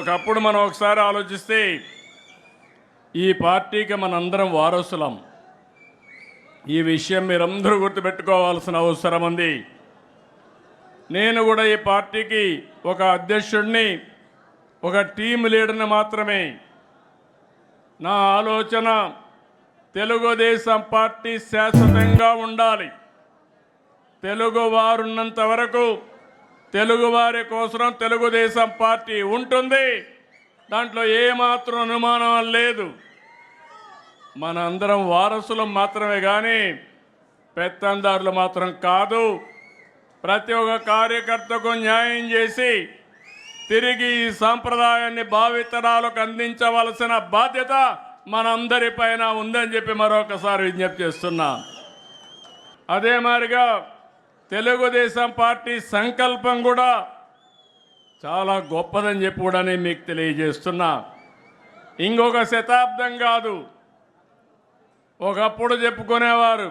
ఒకప్పుడు మనం ఒకసారి ఆలోచిస్తే ఈ పార్టీకి మనందరం వారసులం. ఈ విషయం మీరందరూ గుర్తుపెట్టుకోవాల్సిన అవసరం ఉంది. నేను కూడా ఈ పార్టీకి ఒక అధ్యక్షుడిని ఒక టీం లీడర్ని మాత్రమే. నా ఆలోచన తెలుగుదేశం పార్టీ శాశ్వతంగా ఉండాలి. తెలుగు వారున్నంత వరకు తెలుగువారి కోసం తెలుగుదేశం పార్టీ ఉంటుంది. దాంట్లో ఏమాత్రం అనుమానం లేదు. మనందరం వారసులం మాత్రమే కానీ పెత్తందారులు మాత్రం కాదు. ప్రతి ఒక్క కార్యకర్తకు న్యాయం చేసి తిరిగి ఈ సాంప్రదాయాన్ని భావితరాలకు అందించవలసిన బాధ్యత మనందరిపైన ఉందని చెప్పి మరొకసారి విజ్ఞప్తి చేస్తున్నా. అదే మాదిరిగా తెలుగుదేశం పార్టీ సంకల్పం కూడా చాలా గొప్పదని చెప్పి కూడా నేను మీకు తెలియజేస్తున్నా. ఇంకొక శతాబ్దం కాదు. ఒకప్పుడు చెప్పుకునేవారు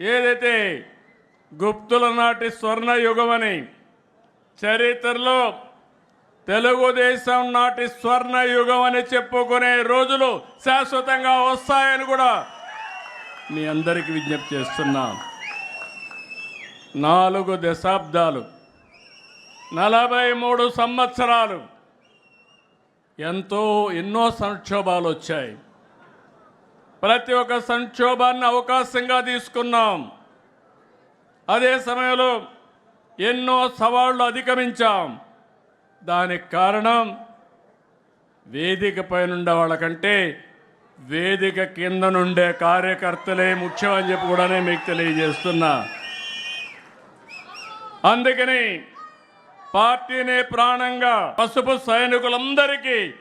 ఏదైతే గుప్తుల నాటి స్వర్ణయుగమని చరిత్రలో తెలుగుదేశం నాటి స్వర్ణ యుగం అని చెప్పుకునే రోజులు శాశ్వతంగా వస్తాయని కూడా మీ అందరికీ విజ్ఞప్తి చేస్తున్నాను నాలుగు దశాబ్దాలు నలభై మూడు సంవత్సరాలు ఎంతో ఎన్నో సంక్షోభాలు వచ్చాయి. ప్రతి ఒక్క సంక్షోభాన్ని అవకాశంగా తీసుకున్నాం. అదే సమయంలో ఎన్నో సవాళ్ళు అధిగమించాం. దానికి కారణం వేదిక పైన వాళ్ళకంటే వేదిక కింద నుండే కార్యకర్తలే ముఖ్యం అని చెప్పి కూడా మీకు తెలియజేస్తున్నా. అందుకని పార్టీని ప్రాణంగా పసుపు సైనికులందరికీ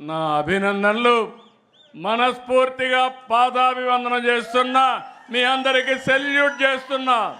నా అభినందనలు. మనస్ఫూర్తిగా పాదాభివందనం చేస్తున్నా. మీ అందరికీ సెల్యూట్ చేస్తున్నా.